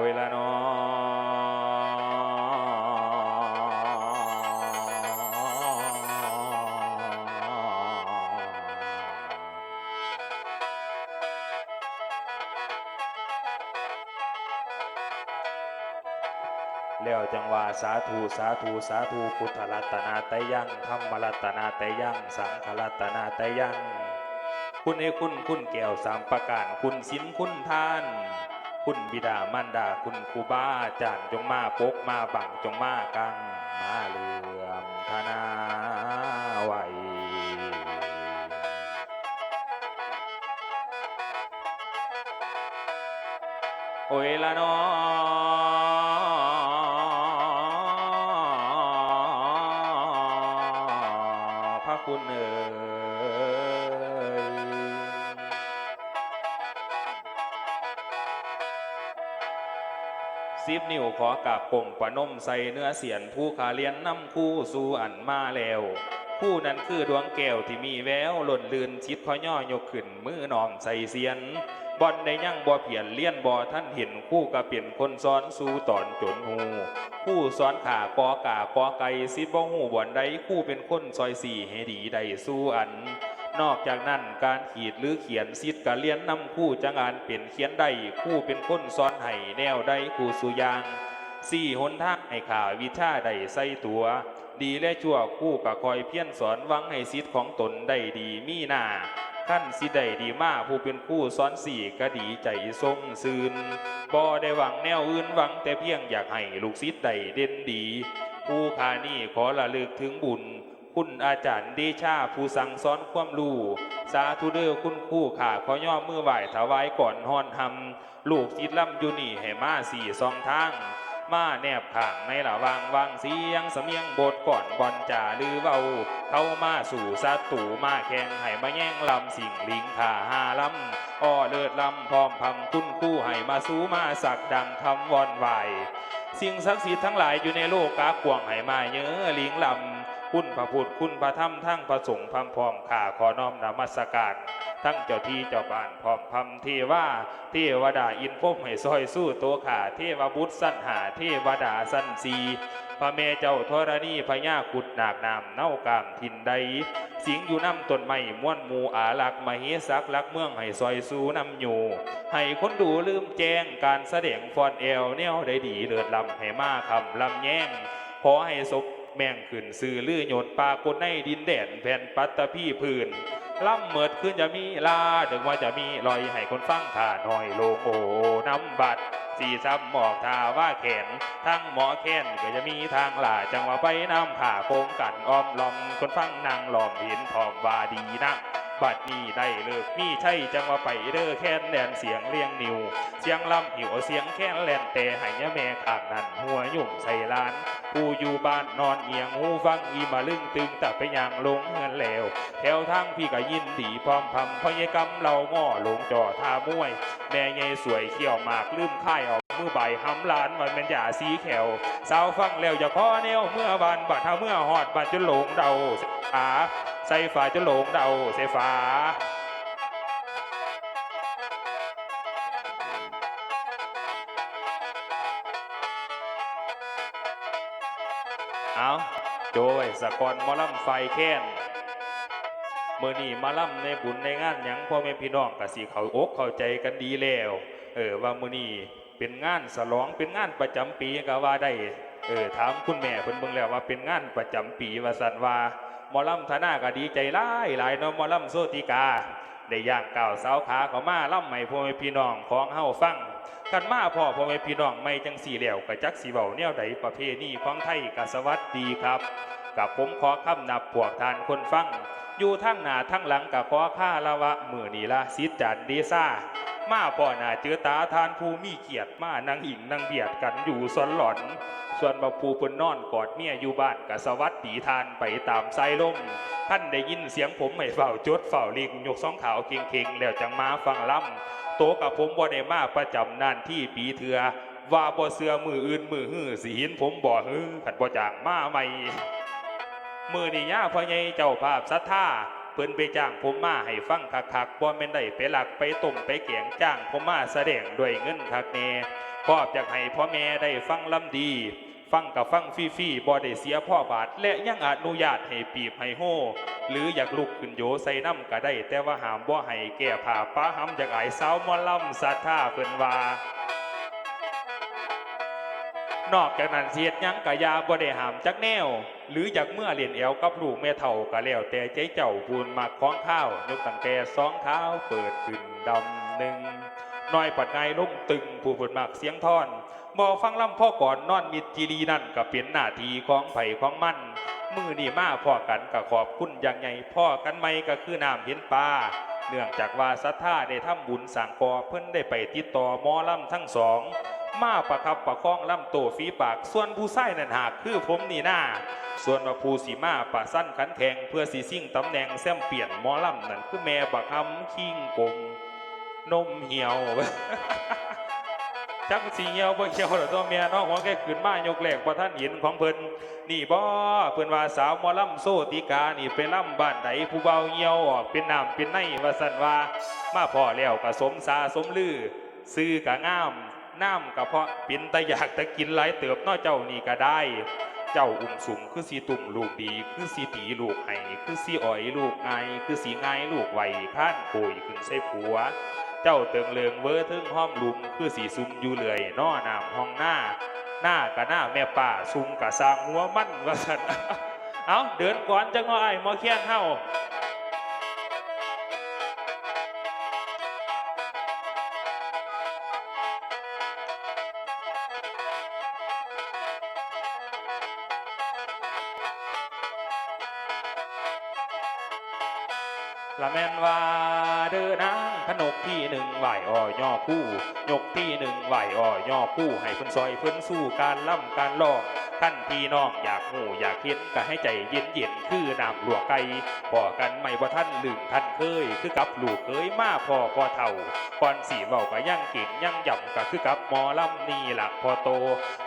อ้ยละเนอแล้วจังว่าสาธุสาธุสาธุพุทธรัตนาตยังธรรมรัตนาตยัง สังฆรัตนาตยัง คุณเอคุณคุณแก้วสามประการคุณสินคุณทาน คุณบิดามารดาคุณครูบาอาจารย์จงมาปกมาบังจงมากังมาเหลื่อมธนาไหวโอ้ยละนอพระคุณเอ่ สิบนิ้วขอกราบกงประนมใส่เนื้อเสียนผู้ขาเลียนนำคู่สู่อันมาแล้วผู้นั้นคือดวงแก้วที่มีแววหล่นลื่นชิดขอย่อยกขึ้นมือน้อมใส่เสียนบอนได้ยั่งบ่เพียนเลี้ยนบ่ท่านเห็นคู่กะเปลี่ยนคนซ้อนสู่ตอนจนหูผู้ซ้อนขากอกากอไก่สิบ่หูบ่อนใดคู่เป็นคนซอยสี่ให้ดีได้สู่อัน นอกจากนั้นการขีดหรือเขียนซิดกะเลียนนำคู่จังอ่านเป็นเขียนได้คู่เป็นคนซ้อนให้แนวได้คู่สุยางสี่หนทางให้ข่าวิชาได้ใส่ตัว ดีและชั่วคู่กะคอยเพี้ยนสอนวังให้ซิดของตนได้ดีมีหน้าขั้นสิได้ดีมาผู้เป็นคู่ซ้อนสี่ก็ดีใจทรงซืนบ่ได้หวังแนวอื่นหวังแต่เพียงอยากให้ลูกศิษย์ได้เด่นดี ผู้ขานี่ขอละลึกถึงบุญ คุณอาจารย์เดชาผู้สั่งสอนความรู้สาธุเด้อคุณคู่ขาขอย่อมือไหวถวายก่อนฮอนทำลูกจิตล่ำอยู่นี่ให้มาสี่สองทางมาแนบข้างในระวางวางเสียงสำเนียงบทก่อนบอลจ่าลือเบาเข้ามาสู่สัตูมาแข่งให้มาแย่งลำสิ่งลิงขาหาลำอ้อเลิศลำพร้อมพำคุณคู่ให้มาสู้มาสักดังคำวอนไหวสิ่งศักดิ์สิทธิ์ทั้งหลายอยู่ในโลกกากวงให้มาเยอะลิงลำ คุณพระพุทธคุณพระธรรมทั้งพระสงฆ์พร้อมพร้อมข้าขอน้อมนมัสการทั้งเจ้าที่เจ้าบ้านพร้อมพำเทว่าเทวดาอินพรหมให้ซอยสู้ตัวขาเทวบุตรสั้นหาเทวดาสั้นสีพระเมเจ้าธรณีพญาขุดหนากนามเน่ากามทินใด สิงอยู่น้ำต้นไม้ม้วนมูอาลักมเหสักลักเมืองให้ซอยสู้น้ำอยู่ ให้คนดูลืมแจ้งการแสดงฟอนเอลแนวได้ดีเลิศลำให้มาคำลำแย่งขอให้ศพ แม่งขึ้นสื่อลือโยนปลากฏในดินแดนแผ่นปัตตพีพื้นล่ำเมิดขึ้นจะมีลาถึงว่าจะมีลอยให้คนฟังท่าหน่อยโลงโอน้ำบัดสีซ้ำหมอกทาว่าแขนทั้งหมอแค้นก็จะมีทางหล่าจังว่าไปน้ำขาโคงกันอ้อมล้อมคนฟังนางหลอมเห็นพร้อมว่าดีนะ บัดนี้ได้เลิกมีใช่จังว่าไปเด้อแค้นแดนเสียงเรียงนิว เสียงลำหิวเสียงแค้นแลนแต่ให้ยแม่ข้างนั้น หัวยุ่งใส่ลาน ผู้อยู่บ้านนอนเอียงหูฟังอีมาลึงตึงแต่ไปยังลงเงินแล้วแถวทางพี่ก็ยินดีพร้อมพำพยกรรมเราง่อลงจอท่ามวย แม่ใหญ่สวยเขี้ยวหมากลืมค่ายออกมือใบห้ำลานมันเป็นจ่าสีแขวสาวฟังแล้วอย่าขอแนวเมื่อบานบัดถ้าเมื่อหอดบัดจนหลงเดาอา ใส่ฝาจนหลงเดาใส่ฝาเอาโดยสกรหมอลำไฟแค้นเมื่อนี้มาล่ำในบุญในงานหยังพ่อแม่พี่น้องกะสิเขาอกเข้าใจกันดีแล้วเออว่ามื่อนี้เป็นงานสลองเป็นงานประจำปีก็ว่าได้เออถามคุณแม่เพิ่นเบิ่งแล้วว่าเป็นงานประจำปีว่าสันว่า หมอลำธนาก็ดีใจหลายหลายเนาะหมอลำโซติกา ได้ย่างก้าวสาวขาเขามาล่ำใหม่พ่อแม่พี่น้องของเฮาฟังกันมาพ่อพ่อแม่พี่น้องไม่จังสี่เหลี่ยวกะจักสีเบาแนวใดประเพณีของไทยกะสวัสดีครับ กับผมขอคำนับพวกทานคนฟัง อยู่ทั้งหน้าทั้งหลังกับขอค่าละวะมือนีละสิจจันเดซ่ามาพ่อหน้าเจอตาทานผู้มีเกียรติมานางอิงนางเบียดกันอยู่สนหลอน ส่วนมาปูเพิ่นนอนกอดเมียอยู่บ้านกะสวัสดีทานไปตามไซลมท่านได้ยินเสียงผมไม่เฝ้าจดเฝ้าลิงยกสองขาวเก่งๆ แล้วจังมาฟังล่ำโตกับผมบ่ได้มาประจำนานที่ปีเถือว่าบ่เสือมืออื่นมือฮื้อสิหินผมบ่ฮื้อขัดบ่จางมาใหม่มือนี่ย่าพ่อใหญ่เจ้าภาพศรัทธาเพิ่นไปจ้างผมมาให้ฟังคักๆบ่แม่นได้ไปหลักไปต้มไปเกียงจ้างผมมาแสดงด้วยเงินคักแน่ก็อยากให้พ่อแม่ได้ฟังลำดี ฟังกับฟังฟรี่ๆบ่ได้เสียพ่อบาท และยังอนุญาตให้ปีบให้โฮหรืออยากลุกขึ้นโยใส่น้ำก็ได้ แต่ว่าหามบ่ให้แก้ผ้าป้าหำจากอายสาวหมอลำศรัทธาเพิ่นว่านอกจากนั้นเสียดยังกะยาบ่ได้หามจักแนว หรืออยากเมื่อเรียนแอวกับลูกแม่เฒ่าก็แล้วแต่ใจเจ้าพูนมักของข้าวยกตั้งแต่สองเท้าเปิดขึ้นดำหนึ่งน้อยปัดไงลุ่มตึงผู้พูนมักเสียงท่อน บ่ฟังลำพ่อก่อนนอนมิดจีรีนั่นก็เป็นหน้าที่ของไผ่ของมันมือนี่มาพ่อกันก็ขอบคุณอย่างไงพ่อกันไม่ก็คือน้ำเห็นปลาเนื่องจากว่าศรัทธาได้ทำบุญสั่งกอเพิ่นได้ไปติดต่อมอลำทั้งสอง มาประคับประคองลำโตฝีปาก ส่วนผู้ไส้นั่นหากคือผมนี่หน้าส่วนว่าผู้สีมาปะสั้นขันแข่งเพื่อสีซิ่งตำแหน่งแซมเปลี่ยนมอลำนั่นคือแม่บักคำคิงกงนมเหี่ยว จักสีเหี่ยวบ่เหี่ยวหรอตัวเมียน้องหัวแกขึ้นมายกแหลกพอท่านเห็นของเพิ่นนี่บ่เพิ่นว่าสาวมอลำโซติกานี่ไปล่ำบ้านใดผู้เบาเหี่ยวออกเป็นน้ำเป็นในว่าสันว่า มาพอแล้วก็สมสาสมลือซื้อกะงามน้ำกะเพาะเป็นตะอยากตะกินหลายเติบเน้อเจ้านี่ก็ได้ เจ้าอุ้มสุมคือสีตุ่มลูกดี คือสีตีลูกไห้คือสีอ่อยลูกไงคือสีไงลูกไหวข้านโกยขึ้นใส่ผัว เจ้าเติงเลืองเวอทึ่งห้อมลุมคือสีซุมอยู่เลื่อยน้อน้ำห้องหน้า หน้ากะหน้าแม่ป่าซุมกะสร้างหัวมั่นว่าสันเอาเดินก่อนจังว่าไอ้มอเคียนเฮา ละแม่นว่าเดินางขนกที่หนึ่งไหวอ้อย่อคู่ ยกที่หนึ่งไหวอ้อย่อคู่ ให้เพิ่นซอยเพิ่นสู้การล่ำการลอก ขั้นพี่น้องอยากหูอยากเห็นก็ให้ใจเย็นเย็นๆคือน้ำหลวกไก่พอกันไม่ว่าท่านลึงท่านเคย คือกับลูกเคยมาพ่อพ่อเท่าก่อนสีเบาก็ยังก่งยังหย่ำก็คือกับหมอลำนี่หลักพอโต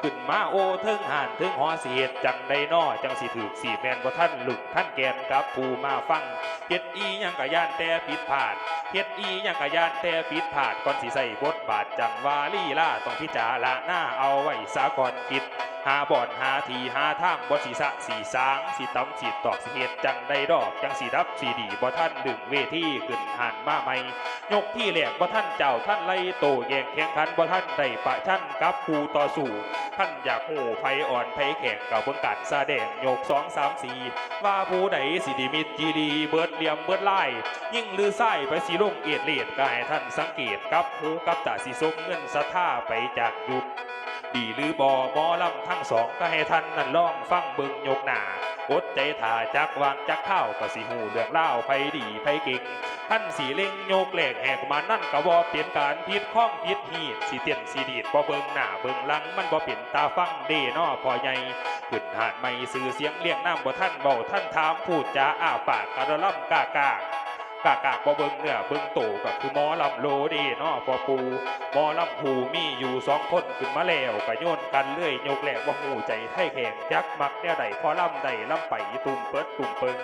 ขึ้นมาโอเทิงห่านเทิงหอเสียดจังได้นอจังสิถือสีแมนว่าท่านลุกท่านแกนกับผู้มาฟังเฮ็ดอียังกะย่านแต่ผิดพลาดเฮ็ดอียังกะย่านแต่ผิดพลาดก่อนสิใส่บทบาทจังวาลีล่าต้องพิจารณาเอาไว้สาก่อนคิด หาบ่อนหาทีหาทางบ่สีสะสีสางสีตำสีตอกสีเฮ็ดจังได้ดอกจังสีรับสีดีบ่ท่านดึงเวทีขึ้นหันมาใหม่ยกที่แหลกบ่ท่านเจ้าท่านไล่โตแยงแข่งขันบ่ท่านได้ปะชันกับคูต่อสู้ท่านอยากหูไผอ่อนไผแข่งกับเบิ่งการแสดงยกสองสามสี่ว่าผู้ใดสิไดิมิตจีดีเบิดเหลี่ยมเบิดไล่ยิ่งลือไส้ไปสีลงเอียดเลียดก็ให้ท่านสังเกตกับหูกับตาสีสมเงินสะท่าไปจากยุค ดีหรือบอหมอลำทั้งสองก็ให้ท่านนั่นลองฟังเบิ่งยกหน้าอดใจถ่าจักวางจักเข้าก็สิหูเรื่องเล่าไผดีไผเก่งท่านสีเล่งโยกแหลกแหกมานั่นก็บ่เปลี่ยนการพิดข้องพิดหีดสีเตียนสีดีดบ่เบิงหน้าเบิงหลังมันบ่เปลี่ยนตาฟังเดนอพอใหญ่ขึ้นหาดไม่สื่อเสียงเรียงน้ำบ่ท่านเบาท่านถามพูดจาอ้าปากกระล่ำกากาก กากากบ่เบิงเนื้อเบิงโตก็คือหมอลำโลเดนอพอปูหมอลำผูมีอยู่สองคนขึ้นมาแล้วก็โยนกันเลื่อยโยกแหลกว่าหูใจไทยแข็งจักมักแนวใดพอลำใดลำไปตุ่มเปิดตุ่มเปิง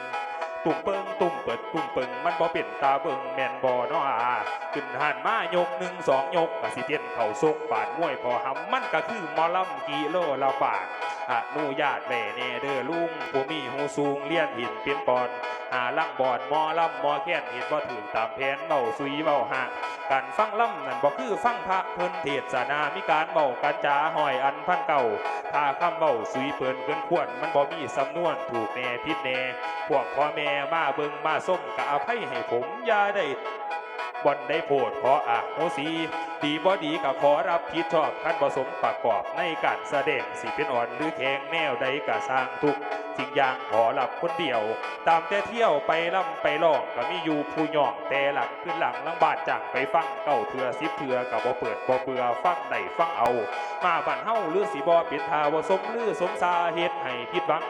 ตุ่มเปิงตุ่มเปิดตุ่มเปิงมันบ่เป็นตาเบิงแมนบ่เนาะอาขึ้นหันมายกหนึ่งสองยกกะสิเตียนเข่าซกปาดมวยพอหำมันก็คือหมอลำกิโลละบาทอนุญาตแม่เนเดอลุงผู้มีหูสูงเลี้ยนหินเป็นปอน หาลังบอดมอลำมอแค้นเห็นบ่ถือตามแผนเบาซุยเบาหะการฟังลำนั่นบ่คือฟังพระเพิ่นเทศนามีการเบากันจาหอยอันพันเก่าถ้าคำเบาซุยเพิ่นเกินควรมันบ่มีสำนวนถูกแน่ผิดแน่พวกพ่อแม่มาเบิงมาส้มกะอภัยให้ผมอย่าได้ บ่อนได้โพดขออะโหสี ดีบ่ดีก็ขอรับผิดชอบท่านผสมประกอบในการแสดงสิเป็นอ่อนหรือแข็งแนวใดกะสร้างทุกสิ่งอย่างขอรับคนเดียว ตามแต่เที่ยวไปล่ำไปล่องก็มีอยู่ผู้ย่องแต่หลังขึ้นหลังลังบาดจังไปฟังเก้าเถื่อสิบเถื่อกับบ่เปิดบ่เบื่อฟังได้ฟังเอา มาบ้านเฮาหรือสิบ่เป็นทาวสมหรือสมสาเหตุให้ผิดหวัง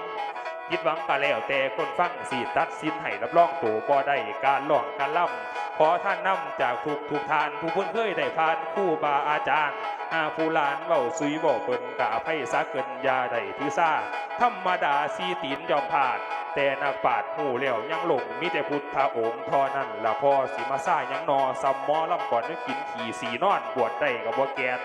คิดหวังก็แล้วแต่คนฟังสีตัดสินให้รับรองตัวบ่ได้การล่องการล่ำ ขอท่านนำจากทุกทุกทาน ผู้เพิ่นเคยได้ผ่านคู่บาอาจารย์หาผู้ลานเบ้าซุยบอกเปิ่นกะอภัยซาเกินยาได้ทือซาธรรมดาซีตีนยอมผ่าดแต่นักปาดหูแล้วยังหลงมีแต่พุทธองค์ทอนั่นละพอสิมาซ่ายังนอซัมมอลำก่อนนึกกินขี่สีนอนบวชได้กับบ่แกน